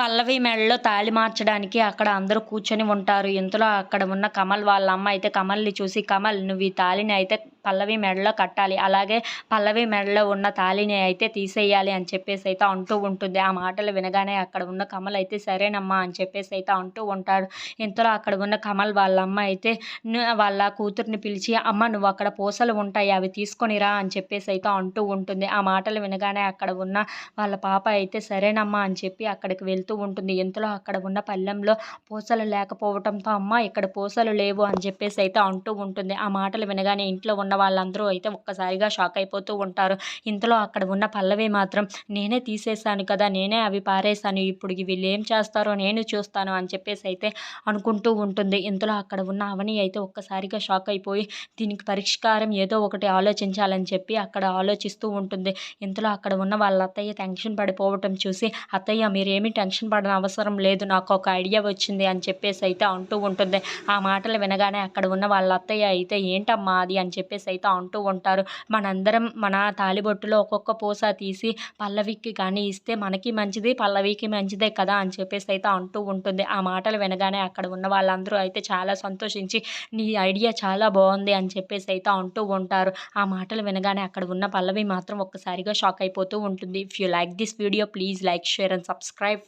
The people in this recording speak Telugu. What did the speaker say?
పల్లవి మెడలో తాళి మార్చడానికి అక్కడ అందరూ కూర్చొని ఉంటారు. ఇంతలో అక్కడ ఉన్న కమల్ వాళ్ళ అమ్మ అయితే కమల్ని చూసి కమల్ నువ్వు ఈ తాళిని అయితే పల్లవి మెడలో కట్టాలి. అలాగే పల్లవి మెడలో ఉన్న తాళిని అయితే తీసేయాలి అని చెప్పేసి అయితే అంటూ ఉంటుంది. ఆ మాటలు వినగానే అక్కడ ఉన్న కమల్ అయితే సరేనమ్మా అని చెప్పేసి అయితే అంటూ ఉంటాడు. ఇంతలో అక్కడ ఉన్న కమల్ వాళ్ళ అమ్మ అయితే వాళ్ళ కూతుర్ని పిలిచి అమ్మ నువ్వు అక్కడ పూసలు ఉంటాయి అవి తీసుకొనిరా అని చెప్పేసి అయితే అంటూ ఉంటుంది. ఆ మాటలు వినగానే అక్కడ ఉన్న వాళ్ళ పాప అయితే సరేనమ్మా అని చెప్పి అక్కడికి వెళ్తూ ఉంటుంది. ఇంతలో అక్కడ ఉన్న పల్లెంలో పూసలు లేకపోవడంతో అమ్మ ఇక్కడ పూసలు లేవు అని చెప్పేసి అయితే అంటూ ఉంటుంది. ఆ మాటలు వినగానే ఇంట్లో ఉన్న వాళ్ళందరూ అయితే ఒక్కసారిగా షాక్ అయిపోతూ ఉంటారు. ఇంతలో అక్కడ ఉన్న పల్లవి మాత్రం నేనే తీసేసాను కదా నేనే అవి పారేశాను ఇప్పుడు వీళ్ళు ఏం చేస్తారో నేను చూస్తాను అని చెప్పేసి అయితే అనుకుంటూ ఉంటుంది. ఇంతలో అక్కడ ఉన్న అవని అయితే ఒక్కసారిగా షాక్ అయిపోయి దీనికి పరిష్కారం ఏదో ఒకటి ఆలోచించాలని చెప్పి అక్కడ ఆలోచిస్తూ ఉంటుంది. ఇంతలో అక్కడ ఉన్న వాళ్ళ అత్తయ్య టెన్షన్ పడిపోవటం చూసి అత్తయ్య మీరేమీ టెన్షన్ పడని అవసరం లేదు నాకు ఒక ఐడియా వచ్చింది అని చెప్పేసి అయితే అంటూ ఉంటుంది. ఆ మాటలు వినగానే అక్కడ ఉన్న వాళ్ళ అత్తయ్య అయితే ఏంటమ్మా అది? అని చెప్పేసి అయితే అంటూ ఉంటారు. మనందరం మన తాలిబొట్టులో ఒక్కొక్క పూస తీసి పల్లవికి కానీ ఇస్తే మనకి మంచిది పల్లవికి మంచిదే కదా అని చెప్పేసి అయితే అంటూ ఉంటుంది. ఆ మాటలు వినగానే అక్కడ ఉన్న వాళ్ళందరూ అయితే చాలా సంతోషించి నీ ఐడియా చాలా బాగుంది అని చెప్పేసి అయితే అంటూ ఉంటారు. ఆ మాటలు వినగానే అక్కడ ఉన్న పల్లవి మాత్రం ఒక్కసారిగా షాక్ అయిపోతూ ఉంటుంది. If you like this video please like share and subscribe